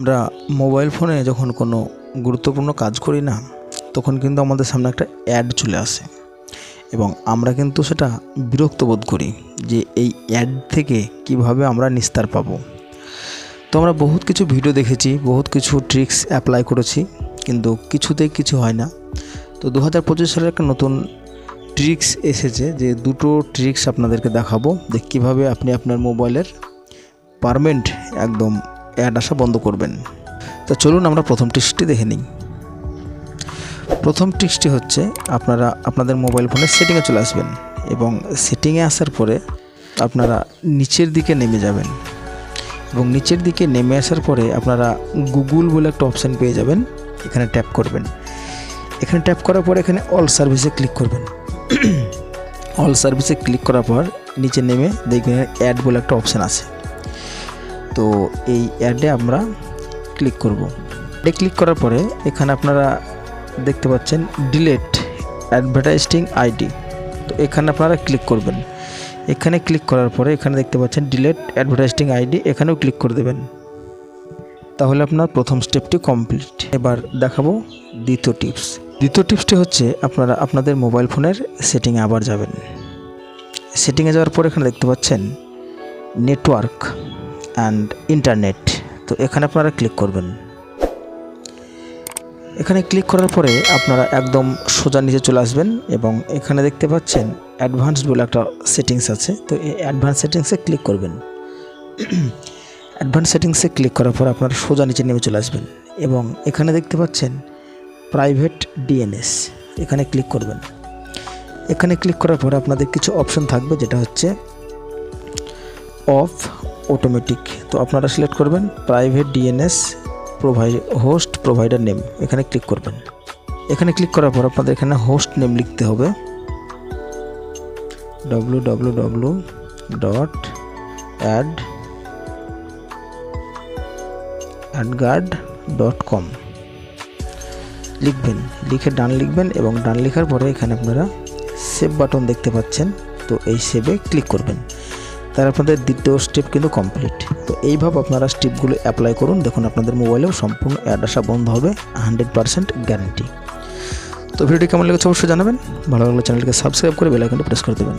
আমরা মোবাইল ফোনে যখন কোনো গুরুত্বপূর্ণ কাজ করি না, তখন কিন্তু আমাদের সামনে একটা অ্যাড চলে আসে। এবং আমরা কিন্তু সেটা বিরক্ত বোধ করি যে এই অ্যাড থেকে কীভাবে আমরা নিস্তার পাবো। তো আমরা বহুত কিছু ভিডিও দেখেছি, বহুত কিছু ট্রিক্স অ্যাপ্লাই করেছি, কিন্তু কিছুতেই কিছু হয় না। তো দু হাজার পঁচিশ সালের একটা নতুন ট্রিক্স এসেছে যে দুটো ট্রিক্স আপনাদেরকে দেখাবো যে কীভাবে আপনি আপনার মোবাইলের পারমেন্ট একদম অ্যাড আসা বন্ধ করবেন। তো চলুন আমরা প্রথম ট্রিক্সটি দেখে নিই। প্রথম ট্রিক্সটি হচ্ছে, আপনারা আপনাদের মোবাইল ফোনের সেটিংয়ে চলে আসবেন এবং সেটিংয়ে আসার পরে আপনারা নিচের দিকে নেমে যাবেন। এবং নিচের দিকে নেমে আসার পরে আপনারা গুগল বলে একটা অপশান পেয়ে যাবেন, এখানে ট্যাপ করবেন। এখানে ট্যাপ করার পরে এখানে অল সার্ভিসে ক্লিক করবেন। অল সার্ভিসে ক্লিক করার পর নিচে নেমে দেখবেন অ্যাড বলে একটা অপশান আছে। তো এই অ্যাডে আমরা ক্লিক করব। অ্যাডে ক্লিক করার পরে এখানে আপনারা দেখতে পাচ্ছেন ডিলেট অ্যাডভার্টাইজিং আইডি। তো এখানে আপনারা ক্লিক করবেন। এখানে ক্লিক করার পরে এখানে দেখতে পাচ্ছেন ডিলেট অ্যাডভার্টাইজিং আইডি, এখানেও ক্লিক করে দেবেন। তাহলে আপনার প্রথম স্টেপটি কমপ্লিট। এবার দেখাবো দ্বিতীয় টিপস। দ্বিতীয় টিপসটি হচ্ছে আপনারা আপনাদের মোবাইল ফোনের সেটিংয়ে আবার যাবেন। সেটিংয়ে যাওয়ার পর এখানে দেখতে পাচ্ছেন নেটওয়ার্ক। অ্যান্ড ইন্টারনেট তো এখানে আপনারা ক্লিক করবেন। এখানে ক্লিক করার পরে আপনারা একদম সোজা নিচে চলে আসবেন এবং এখানে দেখতে পাচ্ছেন অ্যাডভান্সড বলে একটা সেটিংস আছে। তো এই অ্যাডভান্স সেটিংসে ক্লিক করবেন। অ্যাডভান্স সেটিংসে ক্লিক করার পর আপনারা সোজা নিচে নেমে চলে আসবেন এবং এখানে দেখতে পাচ্ছেন প্রাইভেট ডিএনএস এখানে ক্লিক করবেন। এখানে ক্লিক করার পরে আপনাদের কিছু অপশন থাকবে যেটা হচ্ছে অফ অটোমেটিক তো আপনারা সিলেক্ট করবেন প্রাইভেট ডিএনএস প্রোভাই হোস্ট প্রোভাইডার নেম এখানে ক্লিক করবেন। এখানে ক্লিক করার পর আপনাদের এখানে হোস্ট নেম লিখতে হবে। W W W dot ad AdGuard dot com লিখবেন, লিখে ডান লিখবেন এবং ডান লেখার পরে এখানে আপনারা সেভ বাটন দেখতে পাচ্ছেন। তো এই সেভে ক্লিক করবেন। তাহলে আপনাদের দ্বিতীয় স্টেপ কিন্তু কমপ্লিট তো এইভাবে আপনারা স্টেপগুলো অ্যাপ্লাই করুন, দেখুন আপনাদের মোবাইলেও সম্পূর্ণ অ্যাড আসা বন্ধ হবে হান্ড্রেড পারসেন্ট গ্যারেন্টি তো ভিডিওটি কেমন লেগেছে অবশ্যই জানাবেন, ভালো লাগলে চ্যানেলকে সাবস্ক্রাইব করে বেলাইকনটি প্রেস করে দেবেন।